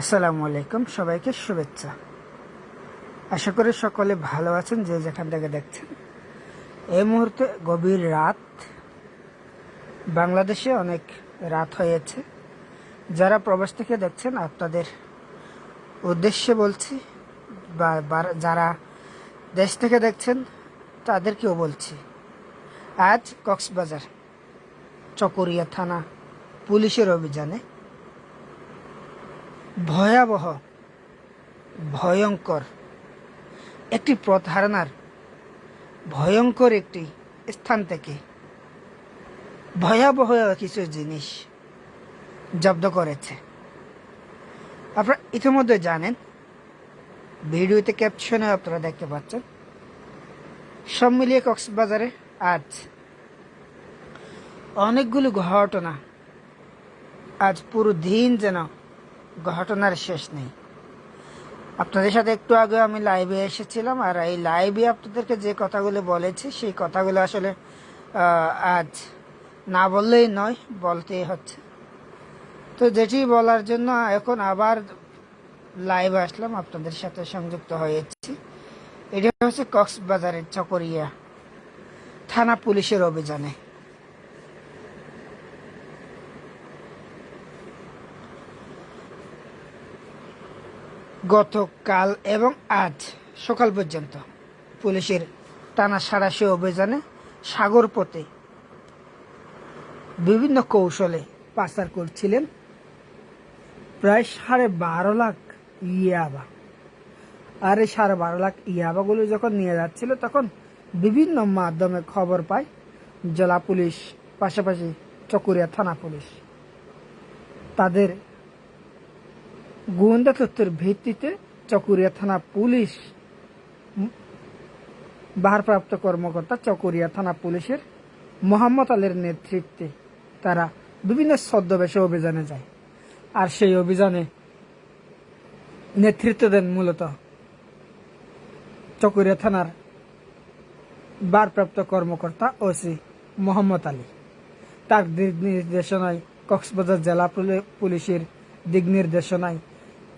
আসসালামু আলাইকুম, সবাইকে শুভেচ্ছা। আশা করি সকলে ভালো আছেন, যে যেখান থেকে দেখছেন। এই মুহূর্তে গভীর রাত। বাংলাদেশে অনেক রাত হয়েছে। যারা প্রবাস থেকে দেখছেন, আপনাদের উদ্দেশ্যে বলছি, বা যারা দেশ থেকে দেখছেন, তাদেরকেও বলছি, আজ কক্সবাজার, চকরিয়া থানা পুলিশের অভিযানে ভয়াবহ, ভয়ঙ্কর। একটি প্রতারণার, ভয়ঙ্কর একটি স্থান থেকে ভয়াবহ কিছু জিনিস জব্দ করেছে। আপনারা ইতিমধ্যে জানেন, ভিডিওতে ক্যাপশনে আপনারা দেখতে পাচ্ছেন সব মিলিয়ে কক্সবাজারে আজ অনেকগুলো ঘটনা, আজ পুরো দিন যেন ঘটনার শেষ নেই। আপনাদের সাথে একটু আগে আমি লাইভে এসেছিলাম, আর এই লাইভে আপনাদেরকে যে কথাগুলো বলেছি, সেই কথাগুলো আসলে আজ না বললেই নয়, বলতেই হচ্ছে। তো যেটি বলার জন্য এখন আবার লাইভে আসলাম, আপনাদের সাথে সংযুক্ত হয়েছি। এটা হচ্ছে কক্সবাজারের চকরিয়া থানা পুলিশের অভিযানে। গতকাল এবং আজ সকাল পর্যন্ত পুলিশের টানা সাড়াশি অভিযানে সাগর পথে বিভিন্ন কৌশলে পাচার করছিলেন প্রায় সাড়ে বারো লাখ ইয়াবা। আর এই সাড়ে বারো লাখ ইয়াবাগুলো যখন নিয়ে যাচ্ছিল, তখন বিভিন্ন মাধ্যমে খবর পায় জেলা পুলিশ, পাশাপাশি চকুরিয়া থানা পুলিশ, তাদের গোয়েন্দা তথ্যের ভিত্তিতে চকুরিয়া থানা পুলিশ ভারপ্রাপ্ত কর্মকর্তা চকুরিয়া থানা পুলিশের মোহাম্মদ আলীর নেতৃত্বে তারা বিভিন্ন ছদ্মবেশে অভিযানে যায়। আর সেই অভিযানে নেতৃত্ব দেন মূলত চকুরিয়া থানার ভারপ্রাপ্ত কর্মকর্তা ওসি মোহাম্মদ আলী। তার দিক নির্দেশনায় কক্সবাজার জেলা পুলি- পুলিশের দিক নির্দেশনায়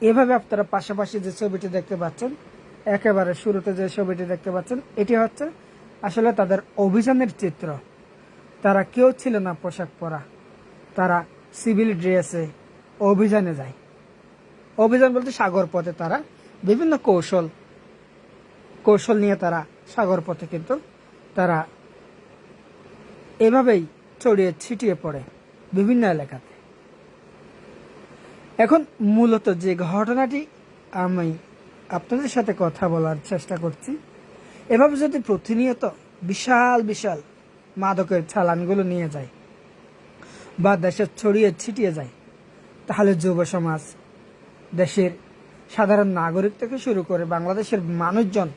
এভাবে আপনারা পাশাপাশি যে ছবিটি দেখতে পাচ্ছেন, একেবারে শুরুতে যে ছবিটি দেখতে পাচ্ছেন, এটি হচ্ছে আসলে তাদের অভিযানের চিত্র। তারা কেউ ছিল না পোশাক পরা। তারা সিভিল ড্রেসে অভিযানে যায়। অভিযান বলতে সাগর পথে তারা বিভিন্ন কৌশল কৌশল নিয়ে তারা সাগর পথে কিন্তু তারা এভাবেই ছড়িয়ে ছিটিয়ে পড়ে বিভিন্ন এলাকাতে। এখন মূলত যে ঘটনাটি আমি আপনাদের সাথে কথা বলার চেষ্টা করছি, এভাবে যদি প্রতিনিয়ত বিশাল বিশাল মাদকের চালানগুলো নিয়ে যায় বা দেশে ছড়িয়ে ছিটিয়ে যায়, তাহলে যুব সমাজ দেশের সাধারণ নাগরিক থেকে শুরু করে বাংলাদেশের মানুষজন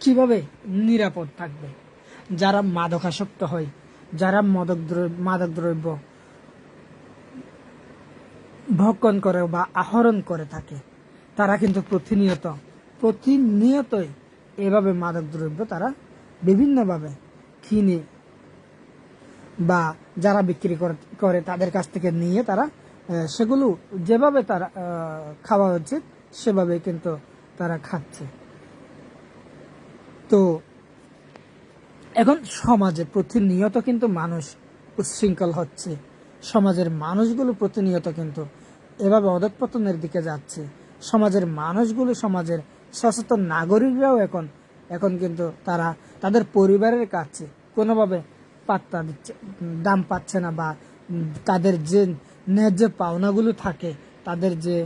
কীভাবে নিরাপদ থাকবে? যারা মাদকাসক্ত হয়, যারা মাদক দ্রব্য মাদক দ্রব্য ভক্ষণ করে বা আহরণ করে থাকে। তারা কিন্তু প্রতিনিয়ত, প্রতিনিয়তই এভাবে মাদক দ্রব্য তারা বিভিন্নভাবে কিনে বা যারা বিক্রি করে- তাদের কাছ থেকে নিয়ে তারা সেগুলো যেভাবে তারা খাওয়া উচিত সেভাবে কিন্তু তারা খাচ্ছে। তো এখন সমাজে প্রতিনিয়ত কিন্তু মানুষ উচ্ছৃঙ্খল হচ্ছে। সমাজের মানুষগুলো প্রতিনিয়ত কিন্তু এভাবে অধঃপতনের দিকে যাচ্ছে। সমাজের মানুষগুলো সমাজের সচেতন নাগরিকরাও এখন এখন কিন্তু তারা তাদের পরিবারের কাছে কোনোভাবে পাত্তা দিচ্ছে, দাম পাচ্ছে না বা তাদের যে ন্যায্য পাওনাগুলো থাকে, তাদের যে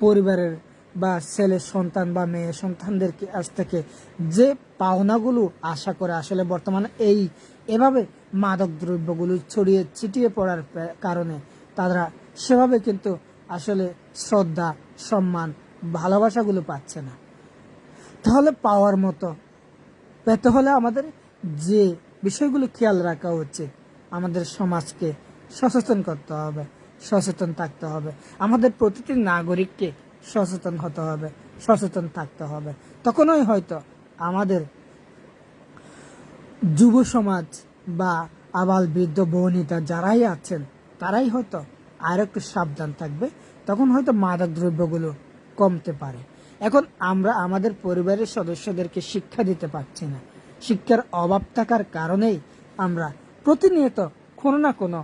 পরিবারের বা ছেলে সন্তান বা মেয়ে সন্তানদের কাছ থেকে যে পাওনাগুলো আশা করে আসলে বর্তমানে এই এভাবে মাদক দ্রব্যগুলো ছড়িয়ে ছিটিয়ে পড়ার কারণে তারা সেভাবে কিন্তু আসলে শ্রদ্ধা, সম্মান, ভালোবাসাগুলো পাচ্ছে না। তাহলে পাওয়ার মতো পেতে হলে আমাদের যে বিষয়গুলো খেয়াল রাখা উচিত, আমাদের সমাজকে সচেতন করতে হবে, সচেতন থাকতে হবে। আমাদের প্রতিটি নাগরিককে সচেতন হতে হবে, সচেতন থাকতে হবে। তখনই হয়তো আমাদের যুব সমাজ বা আবাল বৃদ্ধ বনিতা যারাই আছেন, তারাই হয়তো আর একটু সাবধান থাকবে, তখন হয়তো মাদক দ্রব্যগুলো কমতে পারে। এখন আমরা আমাদের পরিবারের সদস্যদেরকে শিক্ষা দিতে পারছি না। শিক্ষার অভাব থাকার কারণেই আমরা প্রতিনিয়ত কোনো না কোনো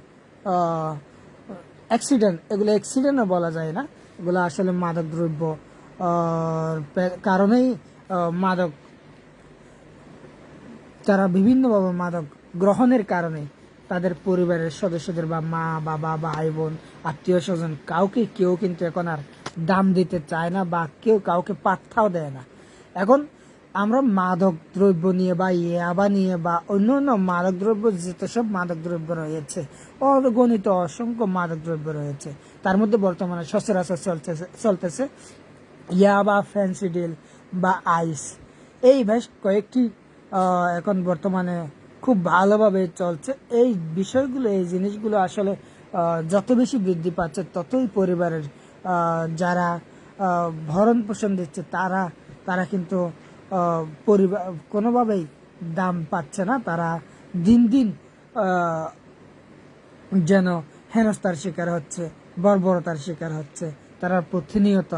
অ্যাক্সিডেন্ট এগুলো অ্যাক্সিডেন্টও বলা যায় না। এগুলো আসলে মাদক দ্রব্য কারণেই মাদক, তারা বিভিন্নভাবে মাদক গ্রহণের কারণে তাদের পরিবারের সদস্যদের বা মা, বাবা ভাই বোন, আত্মীয় স্বজন কাউকে কেউ কিন্তু এখন আর দাম দিতে চায় না বা কেউ কাউকে পাত্তাও দেয় না। এখন আমরা মাদক দ্রব্য নিয়ে বা ইয়াবা নিয়ে বা অন্য অন্য মাদক দ্রব্য যেসব মাদক দ্রব্য রয়েছে, অগণিত অসংখ্য মাদক দ্রব্য রয়েছে, তার মধ্যে বর্তমানে সচরাচর চলতেছে চলতেছে ইয়াবা ফ্যান্সিডিল বা আইস। এই বেশ কয়েকটি এখন বর্তমানে খুব ভালোভাবে চলছে। এই বিষয়গুলো, এই জিনিসগুলো আসলে যত বেশি বৃদ্ধি পাচ্ছে, ততই পরিবারের যারা ভরণ পোষণ দিচ্ছে, তারা তারা কিন্তু পরিবার কোনোভাবেই দাম পাচ্ছে না। তারা দিন দিন যেন হেনস্থার শিকার হচ্ছে, বর্বরতার শিকার হচ্ছে। তারা প্রতিনিয়ত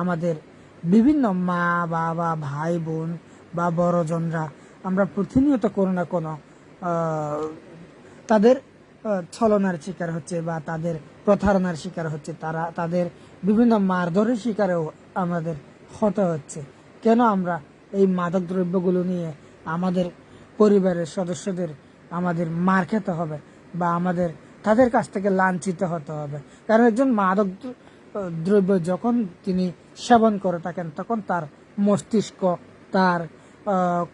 আমাদের বিভিন্ন মা, বাবা, ভাই, বোন বা বড়জনরা আমরা প্রতিনিয়ত কোনো না কোনো তাদের ছলনার শিকার হচ্ছে বা তাদের প্রতারণার শিকার হচ্ছে তারা, তাদের বিভিন্ন মারধরের শিকারেও আমাদের হতে হচ্ছে। কেন আমরা এই মাদক দ্রব্যগুলো নিয়ে আমাদের পরিবারের সদস্যদের আমাদের মার খেতে হবে বা আমাদের, তাদের কাছ থেকে লাঞ্ছিত হতে হবে? কারণ একজন মাদক দ্রব্য যখন তিনি সেবন করে থাকেন, তখন তার মস্তিষ্ক, তার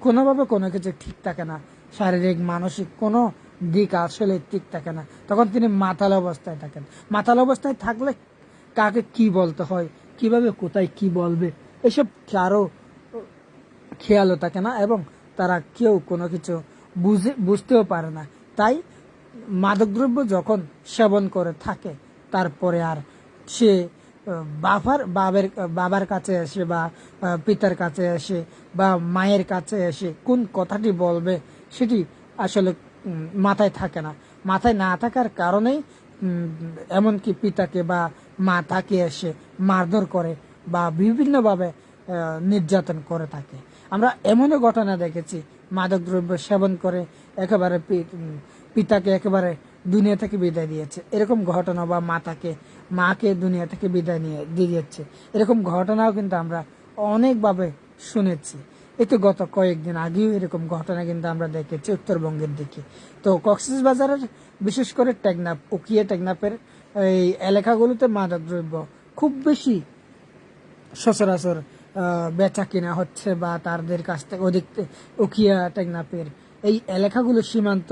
কোনোভাবে কোনো কিছু ঠিক থাকে না। শারীরিক, মানসিক কোনো দিক আসলে ঠিক থাকে না। তখন তিনি মাতাল অবস্থায় থাকেন। মাতাল অবস্থায় থাকলে কাকে কি বলতে হয়, কীভাবে, কোথায় কি বলবে, এসব কারও খেয়ালও থাকে না এবং তারা কেউ কোনো কিছু বুঝে, বুঝতেও পারে না। তাই মাদকদ্রব্য যখন সেবন করে থাকে, তারপরে আর সে বাবার বাবার বাবার কাছে এসে বা পিতার কাছে এসে বা মায়ের কাছে এসে কোন কথাটি বলবে সেটি আসলে মাথায় থাকে না। মাথায় না থাকার কারণেই এমনকি পিতাকে বা মা তাকে এসে মারধর করে বা বিভিন্নভাবে নির্যাতন করে থাকে। আমরা এমনও ঘটনা দেখেছি, মাদকদ্রব্য সেবন করে একেবারে পিতাকে একেবারে দুনিয়া থেকে বিদায় দিয়েছে। এরকম ঘটনা বা মাতাকে মাকে দুনিয়া থেকে বিদায় নিয়ে, দিয়ে দিয়েছে এরকম ঘটনাও কিন্তু আমরা অনেকভাবে শুনেছি। এই তো গত কয়েকদিন আগেও এরকম ঘটনা কিন্তু আমরা দেখেছি উত্তরবঙ্গের দিকে। তো কক্সবাজারের বিশেষ করে টেকনাফ ওকিয়া টেকনাপের এই এলাকাগুলোতে মাদক দ্রব্য খুব বেশি সচরাচর বেচা কেনা হচ্ছে বা তাদের কাছ থেকে অধিক উকিয়া টেকনাপের এই এলাকাগুলো সীমান্ত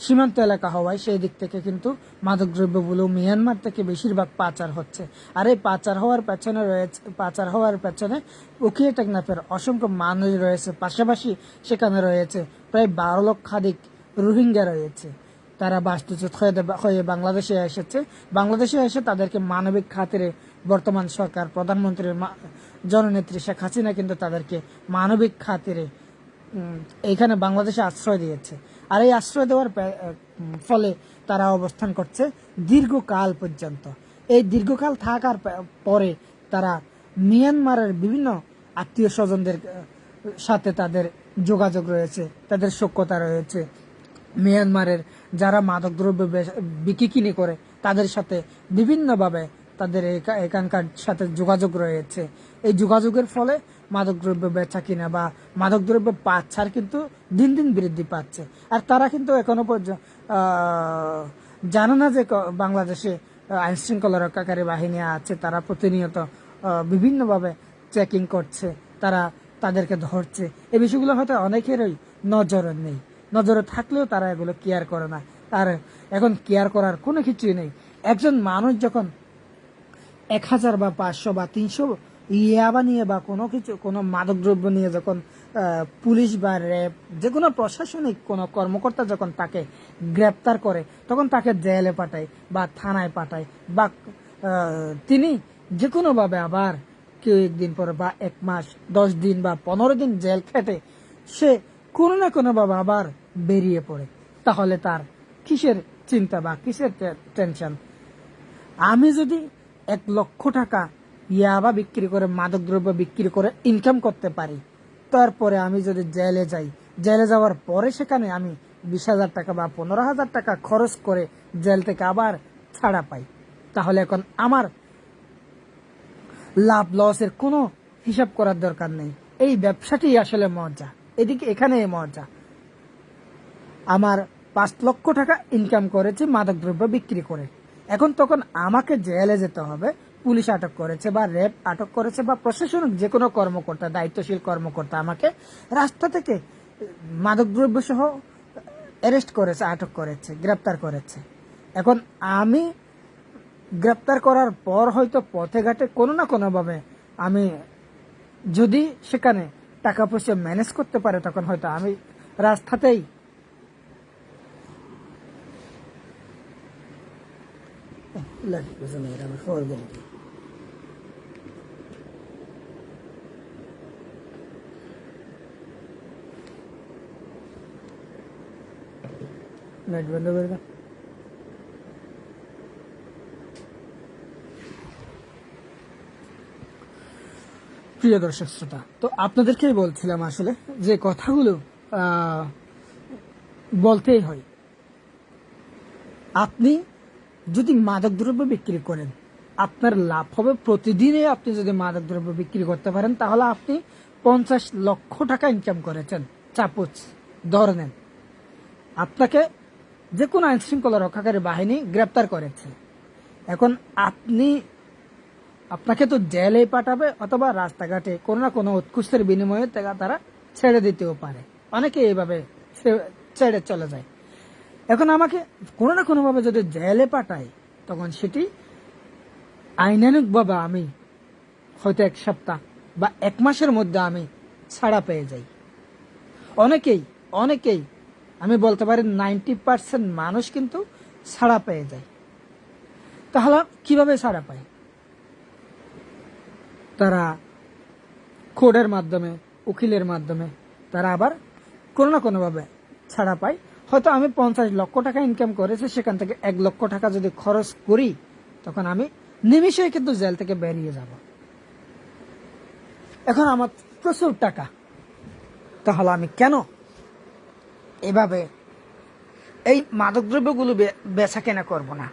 সীমান্ত এলাকা হওয়ায় সেই দিক থেকে কিন্তু মাদকদ্রব্যগুলো মিয়ানমার থেকে বেশিরভাগ পাচার হচ্ছে। আর এই পাচার হওয়ার পেছনে রয়েছে পাচার হওয়ার পেছনে উকিয়া টেকনাফের অসংখ্য মানুষ রয়েছে। পাশাপাশি সেখানে রয়েছে প্রায় বারো লক্ষাধিক রোহিঙ্গা রয়েছে। তারা বাস্তুচ্যুত হয়ে বাংলাদেশে এসেছে। বাংলাদেশে এসে তাদেরকে মানবিক খাতিরে বর্তমান সরকার প্রধানমন্ত্রীর জননেত্রী শেখ হাসিনা কিন্তু তাদেরকে মানবিক খাতিরে উম, এইখানে বাংলাদেশে আশ্রয় দিয়েছে। আর এই আশ্রয় দেওয়ার ফলে তারা অবস্থান করছে দীর্ঘকাল পর্যন্ত। এই দীর্ঘকাল থাকার পরে তারা মিয়ানমারের বিভিন্ন আত্মীয় স্বজনদের সাথে তাদের যোগাযোগ রয়েছে, তাদের সখ্যতা রয়েছে। মিয়ানমারের যারা মাদকদ্রব্য বিক্রি কিনে করে, তাদের সাথে বিভিন্নভাবে তাদের এখানকার সাথে যোগাযোগ রয়েছে। এই যোগাযোগের ফলে মাদকদ্রব্য বেচা কিনা বা মাদকদ্রব্য পাচার কিন্তু দিন দিন বৃদ্ধি পাচ্ছে। আর তারা কিন্তু এখনও পর্যন্ত জানে না যে বাংলাদেশে আইন শৃঙ্খলা রক্ষাকারী বাহিনী আছে, তারা প্রতিনিয়ত বিভিন্নভাবে চেকিং করছে, তারা তাদেরকে ধরছে। এই বিষয়গুলো হয়তো অনেকেরই নজরে নেই। নজরে থাকলেও তারা এগুলো কেয়ার করে না। আর এখন কেয়ার করার কোনো কিছুই নেই। একজন মানুষ যখন এক হাজার বা পাঁচশো বা তিনশো ইয়াবা নিয়ে বা কোনো কিছু, কোনো মাদকদ্রব্য নিয়ে যখন পুলিশ বা র্যাব, যে কোনো প্রশাসনিক কোনো কর্মকর্তা যখন তাকে গ্রেপ্তার করে, তখন তাকে জেলে পাঠায় বা থানায় পাঠায় বা তিনি যে কোনোভাবে আবার কেউ একদিন পরে বা এক মাস, দশ দিন বা পনেরো দিন জেল খেটে, সে কোনো না কোনোভাবে আবার বেরিয়ে পড়ে। তাহলে তার কিসের চিন্তা বা কিসের টেনশন? আমি যদি এক লক্ষ টাকা ইয়াবা বিক্রি করে, মাদকদ্রব্য বিক্রি করে ইনকাম করতে পারি। তারপরে আমি যদি জেলে যাই, জেলে যাওয়ার পরে সেখানে আমি বিশ হাজার টাকা বা পনেরো হাজার টাকা খরচ করে জেল থেকে আবার ছাড়া পাই। তাহলে এখন আমার লাভ লসের কোনো হিসাব করার দরকার নেই। এই ব্যবসাটি আসলে মজা। এদিকে এখানে মজা। আমার পাঁচ লক্ষ টাকা ইনকাম করেছে, মাদকদ্রব্য বিক্রি করে। এখন তখন আমাকে জেলে যেতে হবে। পুলিশ আটক করেছে বা র্যাব আটক করেছে বা প্রশাসনিক যে কোনো কর্মকর্তা, দায়িত্বশীল কর্মকর্তা আমাকে রাস্তা থেকে মাদকদ্রব্য সহ অ্যারেস্ট করেছে, আটক করেছে, গ্রেপ্তার করেছে। এখন আমি গ্রেপ্তার করার পর হয়তো পথে ঘাটে কোনো না কোনোভাবে আমি যদি সেখানে টাকা পয়সা ম্যানেজ করতে পারে, তখন হয়তো আমি রাস্তাতেই না এটা আমার খবর লাইট বন্ধ করে দাও প্রিয় দর্শক শ্রোতা, তো আপনাদেরকেই বলছিলাম আসলে যে কথাগুলো বলতেই হয়। আপনি যদি মাদকদ্রব্য বিক্রি করেন, আপনার লাভ হবে প্রতিদিনে আপনি যদি মাদকদ্রব্য বিক্রি করতে পারেন, তাহলে আপনি পঞ্চাশ লক্ষ টাকা ইনকাম করেছেন। চাপুচ ধরে নেন আপনাকে যে কোনো আইন শৃঙ্খলা রক্ষাকারী বাহিনী গ্রেপ্তার করেছে। এখন আপনি আপনাকে তো জেলে পাঠাবে অথবা রাস্তাঘাটে কোনো না কোনো উৎকৃষ্টের বিনিময়ে তারা- ছেড়ে দিতেও পারে। অনেকে এইভাবে ছেড়ে চলে যায়। এখন আমাকে কোনো না কোনোভাবে যদি জেলে পাঠায়, তখন সেটি আইনানুকভাবে আমি হয়তো এক সপ্তাহ বা এক মাসের মধ্যে আমি ছাড়া পেয়ে যাই। অনেকেই অনেকেই আমি বলতে পারি নাইনটি পার্সেন্ট মানুষ কিন্তু ছাড়া পেয়ে যায়। তাহলে কীভাবে ছাড়া পায়? তারা কোর্টের মাধ্যমে, উকিলের মাধ্যমে তারা আবার কোনো না কোনোভাবে ছাড়া পায়। হয়তো আমি পঞ্চাশ লক্ষ টাকা ইনকাম করেছি, সেখান থেকে এক লক্ষ টাকা যদি খরচ করি, তখন আমি নিমিশেই কিন্তু জেল থেকে বেরিয়ে যাব। এখন আমার প্রচুর টাকা। তাহলে আমি কেন এভাবে। এই মাদকদ্রব্যগুলো বেচা কেনা করব না।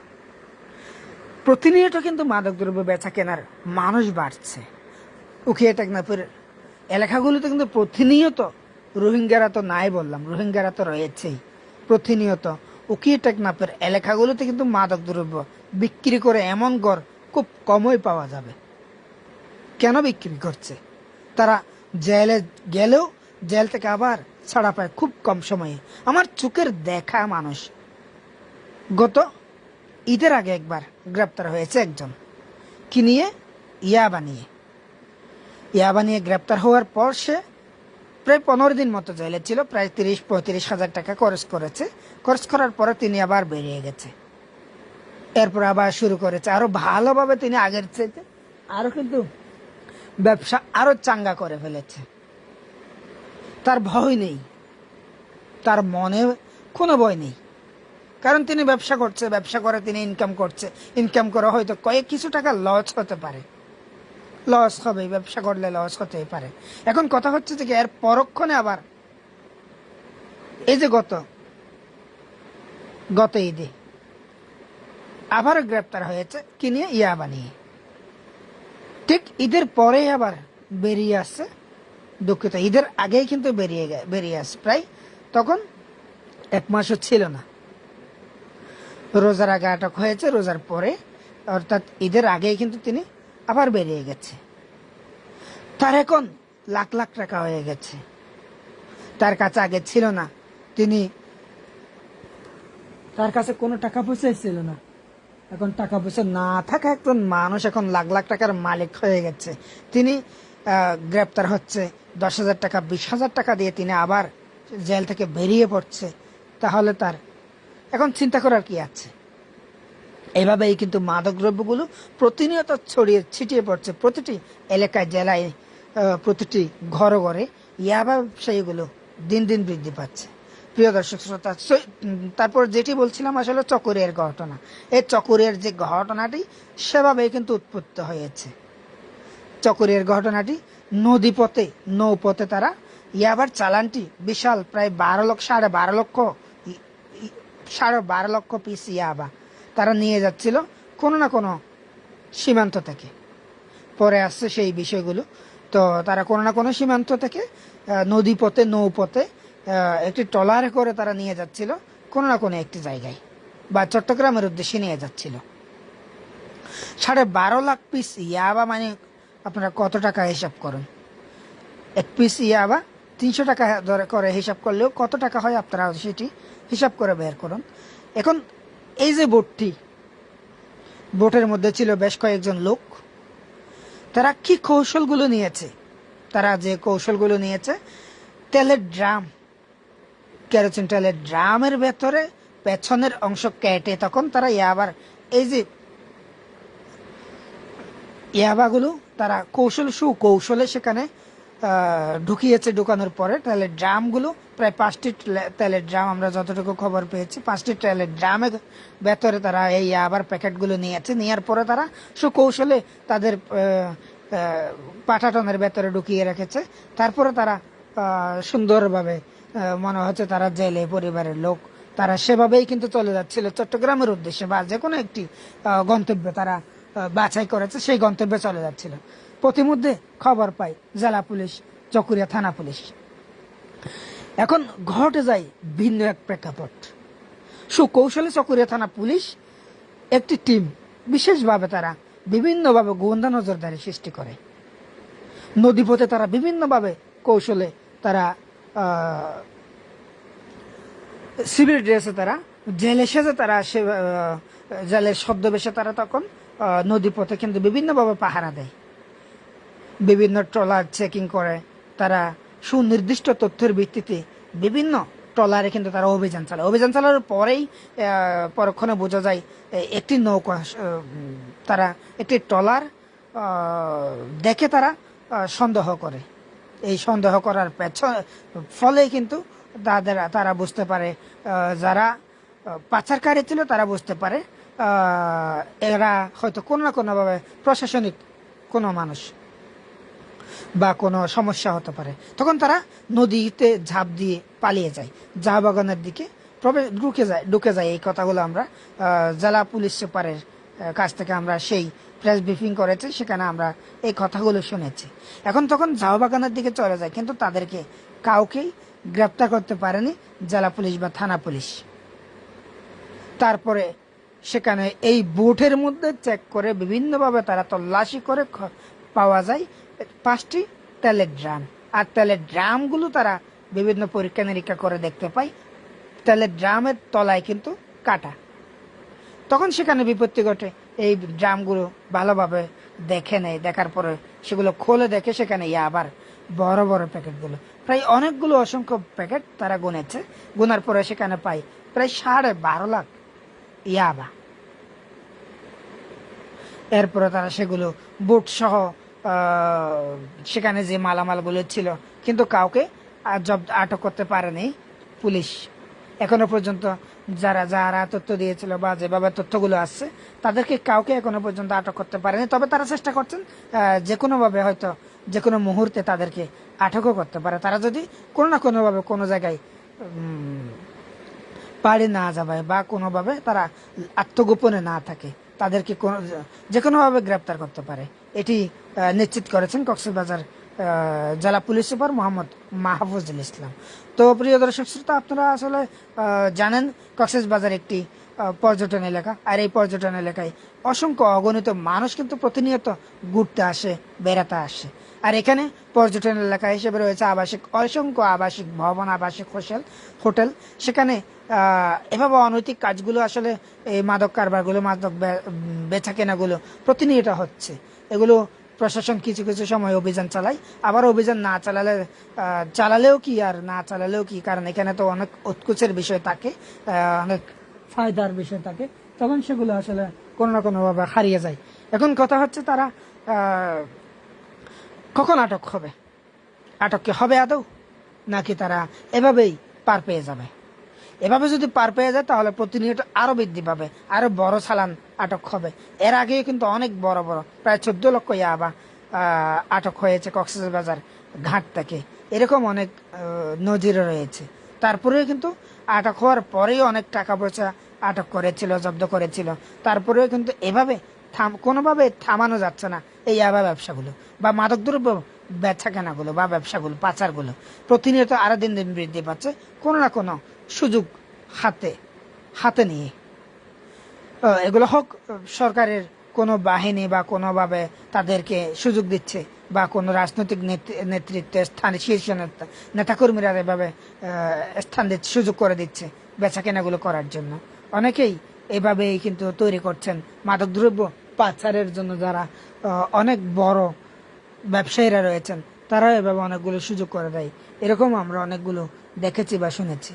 প্রতিনিয়ত কিন্তু মাদকদ্রব্য বেচা কেনার মানুষ বাড়ছে। উখিয়া টেকনাফের এলাকাগুলোতে কিন্তু প্রতিনিয়ত রোহিঙ্গারা তো নাই বললাম, রোহিঙ্গারা তো রয়েছেই। প্রতিনিয়ত উকিয়ে টেকনাফের এলাকাগুলোতে কিন্তু মাদকদ্রব্য বিক্রি করে এমন গড় খুব কমই পাওয়া যাবে। কেন বিক্রি করছে? তারা জেলে গেলেও জেল থেকে আবার ছাড়া পায় খুব কম সময়ে। আমার চোখের দেখা মানুষ। গত ঈদের আগে একবার গ্রেপ্তার হয়েছে একজন। কি নিয়ে? ইয়া বানিয়ে ইয়া বানিয়ে গ্রেপ্তার হওয়ার পর সে প্রায় পনেরো দিন মতো জেলে ছিল, প্রায় তিরিশ, পঁয়ত্রিশ হাজার টাকা খরচ করেছে। খরচ করার পরে তিনি আবার বেরিয়ে গেছে। এরপর আবার শুরু করেছে। আরও ভালোভাবে তিনি আগের চাইতে আরও কিন্তু ব্যবসা আরও চাঙ্গা করে ফেলেছে। তার ভয় নেই। তার মনে কোনো ভয় নেই। কারণ তিনি ব্যবসা করছে, ব্যবসা করে তিনি ইনকাম করছে। ইনকাম করে হয়তো কয়েক কিছু টাকা লস হতে পারে। লস হবে ব্যবসা করলে লস হতেই পারে। এখন কথা হচ্ছে যে এর পরক্ষণে আবার এই যে গত গত ঈদে আবারও গ্রেপ্তার হয়েছে, কি নিয়ে? ইয়া বানিয়ে ঠিক ঈদের পরেই আবার বেরিয়ে আসছে দুঃখিত, ঈদের আগেই কিন্তু বেরিয়ে বেরিয়ে আসে। প্রায় তখন এক মাসও ছিল না। রোজার আগে আটক হয়েছে, রোজার পরে অর্থাৎ ঈদের আগেই কিন্তু তিনি আবার বেরিয়ে গেছে। তার এখন লাখ লাখ টাকা হয়ে গেছে। তার কাছে আগে ছিল না। তিনি তার কাছে কোনো টাকা পয়সাই ছিল না। এখন টাকা পয়সা না থাকা একজন মানুষ এখন লাখ লাখ টাকার মালিক হয়ে গেছে। তিনি গ্রেপ্তার হচ্ছে। দশ হাজার টাকা, বিশ হাজার টাকা দিয়ে তিনি আবার জেল থেকে বেরিয়ে পড়ছে, তাহলে তার এখন চিন্তা করার কি আছে? এভাবেই কিন্তু মাদক দ্রব্যগুলো প্রতিনিয়ত ছড়িয়ে ছিটিয়ে পড়ছে প্রতিটি এলাকায়, জেলায় প্রতিটি ঘরে ঘরে ইয়াবা ব্যবসায়ীগুলো দিন দিন বৃদ্ধি পাচ্ছে। প্রিয় দর্শক শ্রোতা তারপর যেটি বলছিলাম আসলে চকরিয়ার ঘটনা। এই চকরিয়ার যে ঘটনাটি, সেভাবেই কিন্তু উৎপত্তি হয়েছে। চকরিয়ার ঘটনাটি নদীপথে, নৌপথে তারা, ইয়াবার চালানটি বিশাল, প্রায় বারো লক্ষ, সাড়ে বারো লক্ষ সাড়ে বারো লক্ষ পিস ইয়াবা তারা নিয়ে যাচ্ছিল কোনো না কোনো সীমান্ত থেকে। পরে আসছে সেই বিষয়গুলো। তো তারা কোনো না কোনো সীমান্ত থেকে নদীপথে, নৌপথে একটি ট্রলারে করে তারা নিয়ে যাচ্ছিল কোনো না কোনো একটি জায়গায় বা চট্টগ্রামের উদ্দেশ্যে নিয়ে যাচ্ছিল। সাড়ে বারো লাখ পিস ইয়াবা মানে আপনারা কত টাকা হিসাব করুন? এক পিস ইয়াবা তিনশো টাকা ধরে করে হিসাব করলেও কত টাকা হয় আপনারা সেটি হিসাব করে বের করুন। এখন এই যে বোটটি, বোটের মধ্যে ছিল বেশ কয়েকজন লোক। তারা কি কৌশলগুলো নিয়েছে? তারা যে কৌশলগুলো নিয়েছে, তেলের ড্রাম। কেরোসিন তেলের ড্রামের ভেতরে পেছনের অংশ কেটে তখন তারা ইয়াবার এই যে ইয়াবাগুলো তারা কৌশল, সুকৌশলে সেখানে ঢুকিয়েছে ঢুকানোর পরে। তেলের ড্রামগুলো প্রায় পাঁচটি তেলের ড্রাম আমরা যতটুকু খবর পেয়েছি, পাঁচটি তেলের ড্রামের ভেতরে তারা এই আবার প্যাকেটগুলো নিয়েছে। নেওয়ার পরে তারা সুকৌশলে তাদের পাঠাটনের ভেতরে ঢুকিয়ে রেখেছে। তারপরে তারা সুন্দরভাবে মনে হচ্ছে তারা জেলে পরিবারের লোক। তারা সেভাবেই কিন্তু চলে যাচ্ছিল। চট্টগ্রামের উদ্দেশ্যে বা যে কোনো একটি গন্তব্যে তারা বাছাই করেছে, সেই গন্তব্যে চলে যাচ্ছিল। প্রতিমধ্যে খবর পাই, জেলা পুলিশ, চকুরিয়া থানা পুলিশ। এখন ঘটে যায় ভিন্ন এক প্রেক্ষাপট। সুকৌশলে চকুরিয়া থানা পুলিশ একটি টিম, বিশেষভাবে তারা বিভিন্নভাবে গোয়েন্দা নজরদারি সৃষ্টি করে। নদীপথে তারা বিভিন্নভাবে কৌশলে তারা সিভিল ড্রেসে তারা, জেলে সেজে তারা সে জেলের ছদ্মবেশে তারা তখন নদীপথে কিন্তু বিভিন্নভাবে পাহারা দেয়। বিভিন্ন ট্রলার চেকিং করে, তারা সুনির্দিষ্ট তথ্যের ভিত্তিতে বিভিন্ন ট্রলারে কিন্তু তারা অভিযান চালায়। অভিযান চালানোর পরেই পরক্ষণে বোঝা যায় একটি নৌকা তারা একটি ট্রলার দেখে তারা সন্দেহ করে। এই সন্দেহ করার পেছনে, ফলে কিন্তু তাদের, তারা বুঝতে পারে যারা পাচারকারী ছিল তারা বুঝতে পারে এরা হয়তো কোনো না কোনোভাবে প্রশাসনিক কোনো মানুষ বা কোনো সমস্যা হতে পারে। তখন তারা নদীতে ঝাঁপ দিয়ে পালিয়ে যায়। চা বাগানের দিকে প্রবেশ, ঢুকে যায় ঢুকে যায় এই কথাগুলো আমরা জেলা পুলিশ সুপারের কাছ থেকে আমরা সেই প্রেস ব্রিফিং করেছি, সেখানে আমরা এই কথাগুলো শুনেছি। এখন তখন ঝাউ বাগানের দিকে চলে যায়, কিন্তু তাদেরকে কাউকেই গ্রেপ্তার করতে পারেনি জেলা পুলিশ বা থানা পুলিশ। তারপরে সেখানে এই বুটের মধ্যে চেক করে বিভিন্নভাবে তারা তল্লাশি করে পাওয়া যায়। পাঁচটি তেলের ড্রাম আর তেলের ড্রামগুলো তারা বিভিন্ন পরীক্ষা নিরীক্ষা করে দেখতে পায়। তেলের ড্রামের তলায় কিন্তু কাটা। তখন সেখানে বিপত্তি ঘটে। এই ড্রামগুলো ভালোভাবে দেখে নেয়। দেখার পরে সেগুলো খোলে দেখে সেখানে আবার বড় বড় প্যাকেটগুলো। প্রায় অনেকগুলো অসংখ্য প্যাকেট তারা গুনেছে। গুনার পরে সেখানে পাই প্রায় সাড়ে বারো লাখ ইয়াবা। এরপরে তারা সেগুলো বুট সহ সেখানে যে মালামালগুলো ছিল কিন্তু কাউকে আর জব আটক করতে পারেনি পুলিশ। এখনও পর্যন্ত যারা যারা তথ্য দিয়েছিল বা যেভাবে তথ্যগুলো আসছে, তাদেরকে কাউকে এখনও পর্যন্ত আটক করতে পারেনি। তবে তারা চেষ্টা করছেন যে কোনোভাবে হয়তো যে কোনো মুহূর্তে তাদেরকে আটকও করতে পারে। তারা যদি কোনো না কোনোভাবে কোনো জায়গায় পাড়ে না যাবে বা কোনোভাবে তারা আত্মগোপনে না থাকে, তাদেরকে কোনো যে কোনোভাবে গ্রেপ্তার করতে পারে। এটি নিশ্চিত করেছেন কক্সবাজার জেলা পুলিশ সুপার মোহাম্মদ মাহফুজুল ইসলাম। তো প্রিয় দর্শক শ্রোতা, আপনারা আসলে জানেন কক্সবাজার একটি পর্যটন এলাকা। আর এই পর্যটন এলাকায় অসংখ্য অগণিত মানুষ কিন্তু প্রতিনিয়ত ঘুরতে আসে, বেড়াতে আসে। আর এখানে পর্যটন এলাকা হিসেবে রয়েছে আবাসিক, অসংখ্য আবাসিক ভবন, আবাসিক হোসেল, হোটেল। সেখানে এভাবে অনৈতিক কাজগুলো আসলে এই মাদক কারবারগুলো, মাদক বেচা কেনাগুলো প্রতিনিয়ত হচ্ছে। এগুলো প্রশাসন কিছু কিছু সময় অভিযান চালায়। আবার অভিযান না চালালে চালালেও কি আর না চালালেও কি? কারণ এখানে তো অনেক উৎকুচের বিষয় থাকে অনেক ফায়দার বিষয় থাকে। তখন সেগুলো আসলে কোনো না কোনোভাবে হারিয়ে যায়। এখন কথা হচ্ছে তারা কখন আটক হবে? আটক কি হবে আদৌ? নাকি তারা এভাবেই পার পেয়ে যাবে? এভাবে যদি পার পেয়ে যায় তাহলে প্রতিনিয়ত আরও বৃদ্ধি পাবে আরও বড় চালান আটক হবে। এর আগেও কিন্তু অনেক বড় বড় প্রায় চোদ্দ লক্ষ ইয়াবা আটক হয়েছে কক্সবাজার ঘাট থেকে। এরকম অনেক আহ, নজিরও রয়েছে। তারপরেও কিন্তু আটক হওয়ার পরেই অনেক টাকা পয়সা আটক করেছিল জব্দ করেছিল। তারপরেও কিন্তু এভাবে থাম কোনোভাবে থামানো যাচ্ছে না এই ইয়াবা ব্যবসাগুলো বা মাদকদ্রব্য বেচা কেনাগুলো বা ব্যবসাগুলো, পাচারগুলো। প্রতিনিয়ত আরও দিন দিন বৃদ্ধি পাচ্ছে, কোনো না কোনো সুযোগ হাতে হাতে নিয়ে। এগুলো হোক, সরকারের কোনো বাহিনী বা কোনোভাবে তাদেরকে সুযোগ দিচ্ছে বা কোনো রাজনৈতিক নেতৃ- নেতৃত্বে স্থানে শীর্ষ নেতা নেতাকর্মীরা এভাবে স্থান দিচ্ছে, সুযোগ করে দিচ্ছে বেচা কেনাগুলো করার জন্য। অনেকেই এভাবেই কিন্তু তৈরি করছেন মাদকদ্রব্য পাচারের জন্য যারা অনেক বড় ব্যবসায়ীরা রয়েছেন, তারাও এভাবে অনেকগুলো সুযোগ করে দেয়। এরকম আমরা অনেকগুলো দেখেছি বা শুনেছি।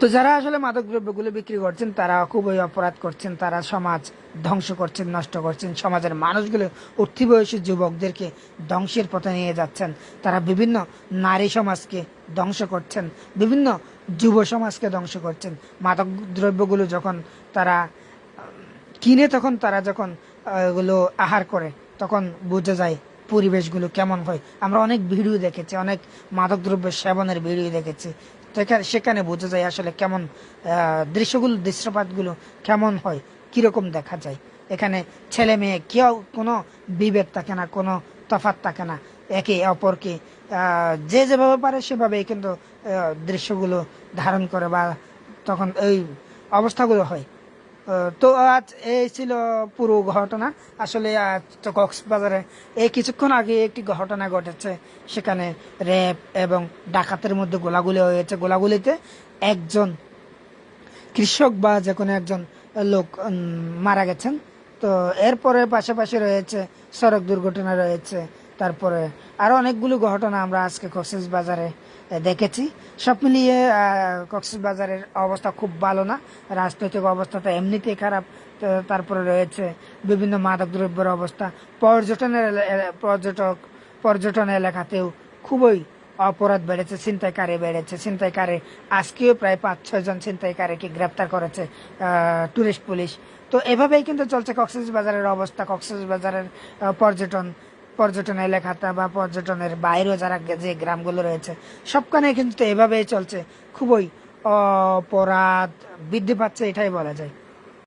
তো যারা আসলে মাদক দ্রব্যগুলো বিক্রি করছেন, তারা খুবই অপরাধ করছেন, তারা সমাজ ধ্বংস করছেন, নষ্ট করছেন, সমাজের মানুষগুলো উঠতি বয়সী যুবকদেরকে ধ্বংসের পথে নিয়ে যাচ্ছেন, তারা বিভিন্ন নারী সমাজকে ধ্বংস করছেন, বিভিন্ন যুব সমাজকে ধ্বংস করছেন। মাদক দ্রব্যগুলো যখন তারা, কিনে তখন তারা যখন, এগুলো আহার করে, তখন বোঝা যায় পরিবেশগুলো কেমন হয়। আমরা অনেক ভিডিও দেখেছি, অনেক মাদকদ্রব্য সেবনের ভিডিও দেখেছি। সেখানে বোঝা যায় আসলে কেমন দৃশ্যগুলো, দৃশ্যপাতগুলো কেমন হয়, কীরকম দেখা যায়। এখানে ছেলে মেয়ে কেউ, কোনো বিভেদ থাকে না, কোনো তফাৎ থাকে না। একে অপরকে যে যেভাবে পারে সেভাবেই কিন্তু দৃশ্যগুলো ধারণ করে বা তখন এই অবস্থাগুলো হয়। তো আজ এই ছিল পুরো ঘটনা। আসলে আজ তো কক্সবাজারে এই কিছুক্ষণ আগে একটি ঘটনা ঘটেছে। সেখানে র্যাব এবং ডাকাতের মধ্যে গোলাগুলি হয়েছে। গোলাগুলিতে একজন কৃষক বা যে কোনো একজন লোক মারা গেছেন। তো এরপরে পাশাপাশি রয়েছে সড়ক দুর্ঘটনা রয়েছে। তারপরে আরও অনেকগুলো ঘটনা আমরা আজকে কক্সেস বাজারে দেখেছি। সব মিলিয়ে কক্সবাজারের অবস্থা খুব ভালো না। রাজনৈতিক অবস্থাটা এমনিতেই খারাপ। তারপরে রয়েছে বিভিন্ন মাদক দ্রব্যের অবস্থা। পর্যটনের পর্যটক, পর্যটন এলাকাতেও খুবই অপরাধ বেড়েছে, ছিনতাইকারী বেড়েছে। ছিনতাইকারী আজকেও প্রায় পাঁচ, ছয় জন ছিনতাইকারীকে গ্রেপ্তার করেছে টুরিস্ট পুলিশ। তো এভাবেই কিন্তু চলছে কক্সবাজারের অবস্থা। কক্সবাজারের পর্যটন পর্যটন এলাকাটা বা পর্যটনের বাইরেও যারা যে গ্রামগুলো রয়েছে, সবখানে কিন্তু এভাবেই চলছে। খুবই অপরাধ বৃদ্ধি পাচ্ছে, এটাই বলা যায়।